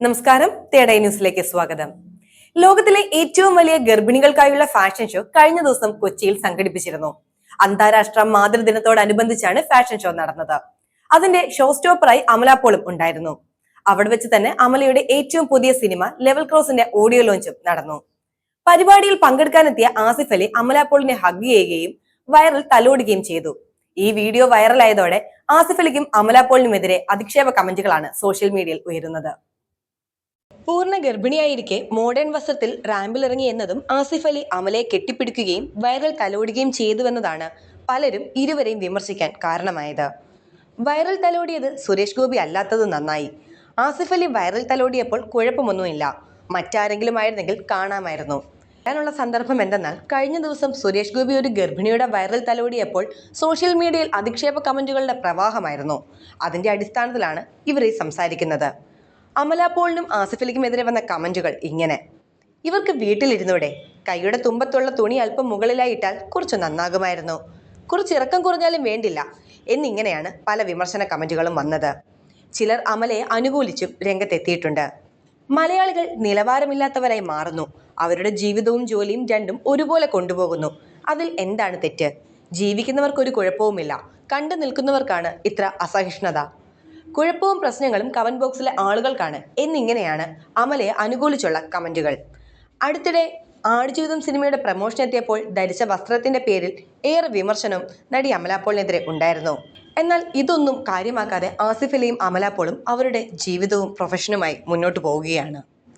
നമസ്കാരം തേടൈ ന്യൂസിലേക്ക് സ്വാഗതം. ലോകത്തിലെ ഏറ്റവും വലിയ ഗർഭിണികൾക്കായുള്ള ഫാഷൻ ഷോ കഴിഞ്ഞ ദിവസം കൊച്ചിയിൽ സംഘടിപ്പിച്ചിരുന്നു. അന്താരാഷ്ട്ര മാതൃദിനത്തോടനുബന്ധിച്ചാണ് ഫാഷൻ ഷോ നടന്നത്. അതിന്റെ ഷോ സ്റ്റോപ്പറായി അമല പോളും ഉണ്ടായിരുന്നു. അവിടെ വെച്ച് തന്നെ അമലയുടെ ഏറ്റവും പുതിയ സിനിമ ലെവൽ ക്രോസിന്റെ ഓഡിയോ ലോഞ്ചും നടന്നു. പരിപാടിയിൽ പങ്കെടുക്കാനെത്തിയ ആസിഫ് അലി അമല പോളിനെ ഹഗ് ചെയ്യുകയും വൈറൽ തലോടുകയും ചെയ്തു. ഈ വീഡിയോ വൈറലായതോടെ ആസിഫ് അലിക്കും അമല പോളിനുമെതിരെ അധിക്ഷേപ കമന്റുകളാണ് സോഷ്യൽ മീഡിയയിൽ ഉയരുന്നത്. പൂർണ ഗർഭിണിയായിരിക്കെ മോഡേൺ വസ്ത്രത്തിൽ റാമ്പിലിറങ്ങി എന്നതും ആസിഫ് അലി അമലയെ കെട്ടിപ്പിടിക്കുകയും വൈറൽ തലോടുകയും ചെയ്തുവെന്നതാണ് പലരും ഇരുവരെയും വിമർശിക്കാൻ കാരണമായത്. വൈറൽ തലോടിയത് സുരേഷ് ഗോപി അല്ലാത്തത് നന്നായി. ആസിഫ് അലി വൈറൽ തലോടിയപ്പോൾ കുഴപ്പമൊന്നുമില്ല. മറ്റാരെങ്കിലും ആയിരുന്നെങ്കിൽ കാണാമായിരുന്നു. പറയാനുള്ള സന്ദർഭം എന്തെന്നാൽ കഴിഞ്ഞ ദിവസം സുരേഷ് ഗോപി ഒരു ഗർഭിണിയുടെ വൈറൽ തലോടിയപ്പോൾ സോഷ്യൽ മീഡിയയിൽ അധിക്ഷേപ കമന്റുകളുടെ പ്രവാഹമായിരുന്നു. അതിന്റെ അടിസ്ഥാനത്തിലാണ് ഇവർ ഈ സംസാരിക്കുന്നത്. അമല പോളിനും ആസിഫലിക്കുമെതിരെ വന്ന കമന്റുകൾ ഇങ്ങനെ. ഇവർക്ക് വീട്ടിലിരുന്നൂടെ കൈയുടെ തുമ്പത്തുള്ള തുണി അല്പം മുകളിലായിട്ടാൽ കുറച്ച് നന്നാകുമായിരുന്നു. കുറച്ച് ഇറക്കം കുറഞ്ഞാലും വേണ്ടില്ല എന്നിങ്ങനെയാണ് പല വിമർശന കമന്റുകളും വന്നത്. ചിലർ അമലയെ അനുകൂലിച്ചും രംഗത്തെത്തിയിട്ടുണ്ട്. മലയാളികൾ നിലവാരമില്ലാത്തവരായി മാറുന്നു. അവരുടെ ജീവിതവും ജോലിയും രണ്ടും ഒരുപോലെ കൊണ്ടുപോകുന്നു. അതിൽ എന്താണ് തെറ്റ്? ജീവിക്കുന്നവർക്കൊരു കുഴപ്പവുമില്ല. കണ്ടു നിൽക്കുന്നവർക്കാണ് ഇത്ര അസഹിഷ്ണുത. കുഴപ്പവും പ്രശ്നങ്ങളും കമന്റ് ബോക്സിലെ ആളുകൾക്കാണ്. എന്നിങ്ങനെയാണ് അമലയെ അനുകൂലിച്ചുള്ള കമന്റുകൾ അടുത്തിടെ ആടുജീവിതം സിനിമയുടെ പ്രമോഷൻ എത്തിയപ്പോൾ ധരിച്ച വസ്ത്രത്തിന്റെ പേരിൽ ഏറെ വിമർശനവും നടി അമലാപ്പോളിനെതിരെ ഉണ്ടായിരുന്നു. എന്നാൽ ഇതൊന്നും കാര്യമാക്കാതെ ആസിഫലിയും അമലാപ്പോളും അവരുടെ ജീവിതവും പ്രൊഫഷനുമായി മുന്നോട്ട് പോവുകയാണ്.